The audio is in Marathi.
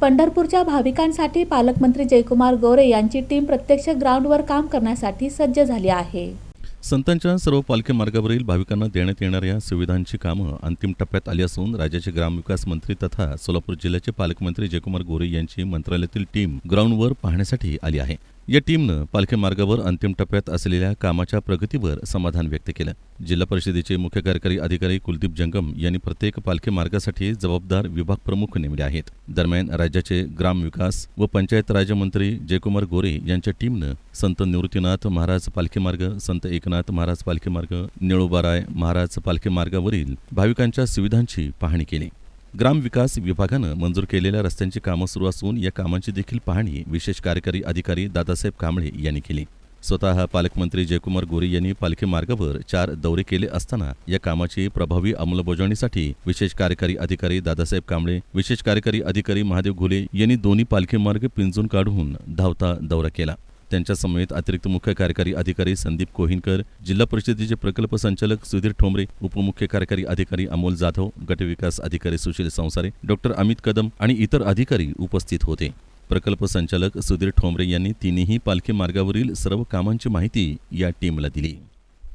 पंढरपूरच्या भाविकांसाठी पालकमंत्री जयकुमार गोरे यांची टीम प्रत्यक्ष ग्राउंडवर काम करण्यासाठी सज्ज झाली आहे. संतांच्या सर्व पालखी मार्गावरील भाविकांना देण्यात येणाऱ्या सुविधांची कामं अंतिम टप्प्यात आली असून राज्याचे ग्रामविकास मंत्री तथा सोलापूर जिल्ह्याचे पालकमंत्री जयकुमार गोरे यांची मंत्रालयातील टीम ग्राउंडवर पाहण्यासाठी आली आहे. या टीमनं पालखी मार्गावर अंतिम टप्प्यात असलेल्या कामाच्या प्रगतीवर समाधान व्यक्त केलं. जिल्हा परिषदेचे मुख्य कार्यकारी अधिकारी कुलदीप जंगम यांनी प्रत्येक पालखी मार्गासाठी जबाबदार विभाग प्रमुख नेमले आहेत. दरम्यान राज्याचे ग्रामविकास व पंचायत राज्यमंत्री जयकुमार गोरे यांच्या टीमनं संत निवृत्तीनाथ महाराज पालखी मार्ग संत एकनाथ महाराज पालखी मार्ग निळोबाराय महाराज पालखी मार्गावरील भाविकांच्या सुविधांची पाहणी केली. ग्रामविकास विभागानं मंजूर केलेल्या रस्त्यांची कामं सुरू असून या कामांची देखील पाहणी विशेष कार्यकारी अधिकारी दादासाहेब कांबळे यांनी केली. स्वतः पालकमंत्री जयकुमार गोरे यांनी पालखी मार्गावर चार दौरे केले असताना या कामाची प्रभावी अंमलबजावणीसाठी विशेष कार्यकारी अधिकारी दादासाहेब कांबळे विशेष कार्यकारी अधिकारी महादेव घुले यांनी दोन्ही पालखी मार्ग पिंजून काढून धावता दौरा केला. त्यांच्या समवेत अतिरिक्त मुख्य कार्यकारी अधिकारी संदीप कोहिनकर जिल्हा परिषदेचे प्रकल्प संचालक सुधीर ठोंबरे उपमुख्य कार्यकारी अधिकारी अमोल जाधव गटविकास अधिकारी सुशील संसारे डॉक्टर अमित कदम आणि इतर अधिकारी उपस्थित होते. प्रकल्प संचालक सुधीर ठोंबरे यांनी तिन्ही पालखी मार्गावरील सर्व कामांची माहिती या टीमला दिली.